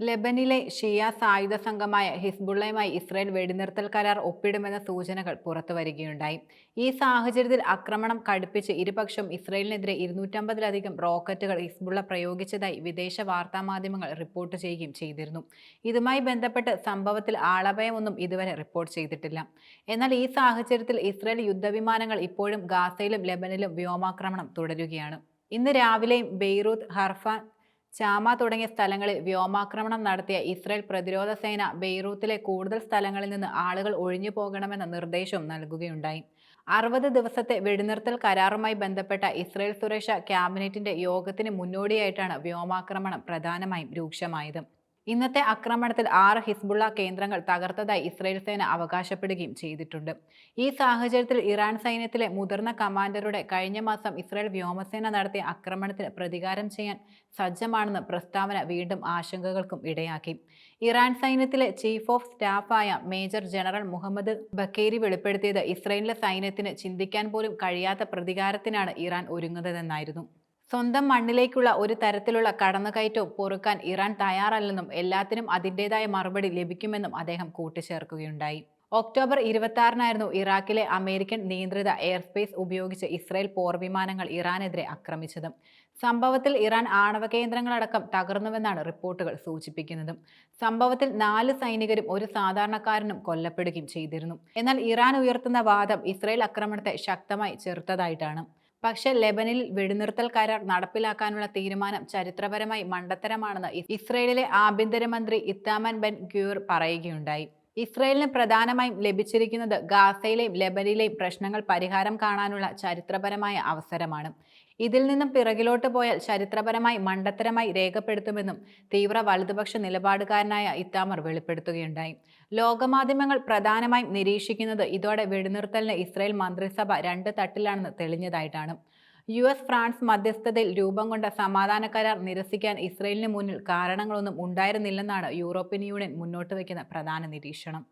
ലെബനിലെ ഷിയ സായുധ സംഘമായ ഹിസ്ബുള്ളയുമായി ഇസ്രായേൽ വെടിനിർത്തൽ കരാർ ഒപ്പിടുമെന്ന സൂചനകൾ പുറത്തുവരികയുണ്ടായി. ഈ സാഹചര്യത്തിൽ ആക്രമണം കടുപ്പിച്ച് ഇരുപക്ഷം ഇസ്രായേലിനെതിരെ ഇരുന്നൂറ്റമ്പതിലധികം റോക്കറ്റുകൾ ഹിസ്ബുള്ള പ്രയോഗിച്ചതായി വിദേശ വാർത്താ മാധ്യമങ്ങൾ റിപ്പോർട്ട് ചെയ്യുകയും ചെയ്തിരുന്നു. ഇതുമായി ബന്ധപ്പെട്ട് സംഭവത്തിൽ ആളഭയമൊന്നും ഇതുവരെ റിപ്പോർട്ട് ചെയ്തിട്ടില്ല. എന്നാൽ ഈ സാഹചര്യത്തിൽ ഇസ്രായേൽ യുദ്ധവിമാനങ്ങൾ ഇപ്പോഴും ഗാസയിലും ലെബനിലും വ്യോമാക്രമണം തുടരുകയാണ്. ഇന്ന് രാവിലെയും ബെയ്റൂത്ത് ഹർഫാൻ ചാമ തുടങ്ങിയ സ്ഥലങ്ങളിൽ വ്യോമാക്രമണം നടത്തിയ ഇസ്രയേൽ പ്രതിരോധ സേന ബെയ്റൂത്തിലെ കൂടുതൽ സ്ഥലങ്ങളിൽ നിന്ന് ആളുകൾ ഒഴിഞ്ഞു പോകണമെന്ന നിർദ്ദേശവും നൽകുകയുണ്ടായി. അറുപത് ദിവസത്തെ വെടിനിർത്തൽ കരാറുമായി ബന്ധപ്പെട്ട ഇസ്രയേൽ സുരക്ഷാ ക്യാബിനറ്റിന്റെ യോഗത്തിന് മുന്നോടിയായിട്ടാണ് വ്യോമാക്രമണം പ്രധാനമായും രൂക്ഷമായത്. ഇന്നത്തെ ആക്രമണത്തിൽ ആറ് ഹിസ്ബുള്ള കേന്ദ്രങ്ങൾ തകർത്തതായി ഇസ്രയേൽ സേന അവകാശപ്പെടുകയും ചെയ്തിട്ടുണ്ട്. ഈ സാഹചര്യത്തിൽ ഇറാൻ സൈന്യത്തിലെ മുതിർന്ന കമാൻഡറുടെ കഴിഞ്ഞ മാസം ഇസ്രയേൽ വ്യോമസേന നടത്തിയ ആക്രമണത്തിന് പ്രതികാരം ചെയ്യാൻ സജ്ജമാണെന്ന് പ്രസ്താവന വീണ്ടും ആശങ്കകൾക്കും ഇടയാക്കി. ഇറാൻ സൈന്യത്തിലെ ചീഫ് ഓഫ് സ്റ്റാഫായ മേജർ ജനറൽ മുഹമ്മദ് ബക്കേരി വെളിപ്പെടുത്തിയത് ഇസ്രയേലിലെ സൈന്യത്തിന് ചിന്തിക്കാൻ പോലും കഴിയാത്ത പ്രതികാരത്തിനാണ് ഇറാൻ ഒരുങ്ങുന്നതെന്നായിരുന്നു. സ്വന്തം മണ്ണിലേക്കുള്ള ഒരു തരത്തിലുള്ള കടന്നുകയറ്റവും പൊറുക്കാൻ ഇറാൻ തയ്യാറല്ലെന്നും എല്ലാത്തിനും അതിന്റെതായ മറുപടി ലഭിക്കുമെന്നും അദ്ദേഹം കൂട്ടിച്ചേർക്കുകയുണ്ടായി. ഒക്ടോബർ ഇരുപത്തി ആറിനായിരുന്നു ഇറാഖിലെ അമേരിക്കൻ നിയന്ത്രിത എയർസ്പേസ് ഉപയോഗിച്ച് ഇസ്രായേൽ പോർവിമാനങ്ങൾ ഇറാനെതിരെ ആക്രമിച്ചത്. സംഭവത്തിൽ ഇറാൻ ആണവ കേന്ദ്രങ്ങളടക്കം തകർന്നുവെന്നാണ് റിപ്പോർട്ടുകൾ സൂചിപ്പിക്കുന്നത്. സംഭവത്തിൽ നാല് സൈനികരും ഒരു സാധാരണക്കാരനും കൊല്ലപ്പെടുകയും ചെയ്തിരുന്നു. എന്നാൽ ഇറാൻ ഉയർത്തുന്ന വാദം ഇസ്രായേൽ ആക്രമണത്തെ ശക്തമായി ചെറുത്തതായിട്ടാണ്. പക്ഷേ ലെബനിൽ വെടിനിർത്തൽ കരാർ നടപ്പിലാക്കാനുള്ള തീരുമാനം ചരിത്രപരമായി മണ്ടത്തരമാണെന്ന് ഇസ്രയേലിലെ ആഭ്യന്തരമന്ത്രി ഇത്താമൻ ബെൻ ഗ്യൂർ പറയുകയുണ്ടായി. ഇസ്രയേലിന് പ്രധാനമായും ലഭിച്ചിരിക്കുന്നത് ഗാസയിലെയും ലെബനിലെയും പ്രശ്നങ്ങൾ പരിഹാരം കാണാനുള്ള ചരിത്രപരമായ അവസരമാണ്. ഇതിൽ നിന്നും പിറകിലോട്ട് പോയാൽ ചരിത്രപരമായി മണ്ടത്തരമായി രേഖപ്പെടുത്തുമെന്നും തീവ്ര വലതുപക്ഷ നിലപാടുകാരനായ ഇത്താമർ വെളിപ്പെടുത്തുകയുണ്ടായി. ലോകമാധ്യമങ്ങൾ പ്രധാനമായും നിരീക്ഷിക്കുന്നത് ഇതോടെ വെടിനിർത്തലിന് ഇസ്രായേൽ മന്ത്രിസഭ രണ്ട് തട്ടിലാണെന്ന് തെളിഞ്ഞതായിട്ടാണ്. യു എസ് ഫ്രാൻസ് മധ്യസ്ഥതയിൽ രൂപം കൊണ്ട സമാധാന കരാർ നിരസിക്കാൻ ഇസ്രയേലിന് മുന്നിൽ കാരണങ്ങളൊന്നും ഉണ്ടായിരുന്നില്ലെന്നാണ് യൂറോപ്യൻ യൂണിയൻ മുന്നോട്ട് വയ്ക്കുന്ന പ്രധാന നിരീക്ഷണം.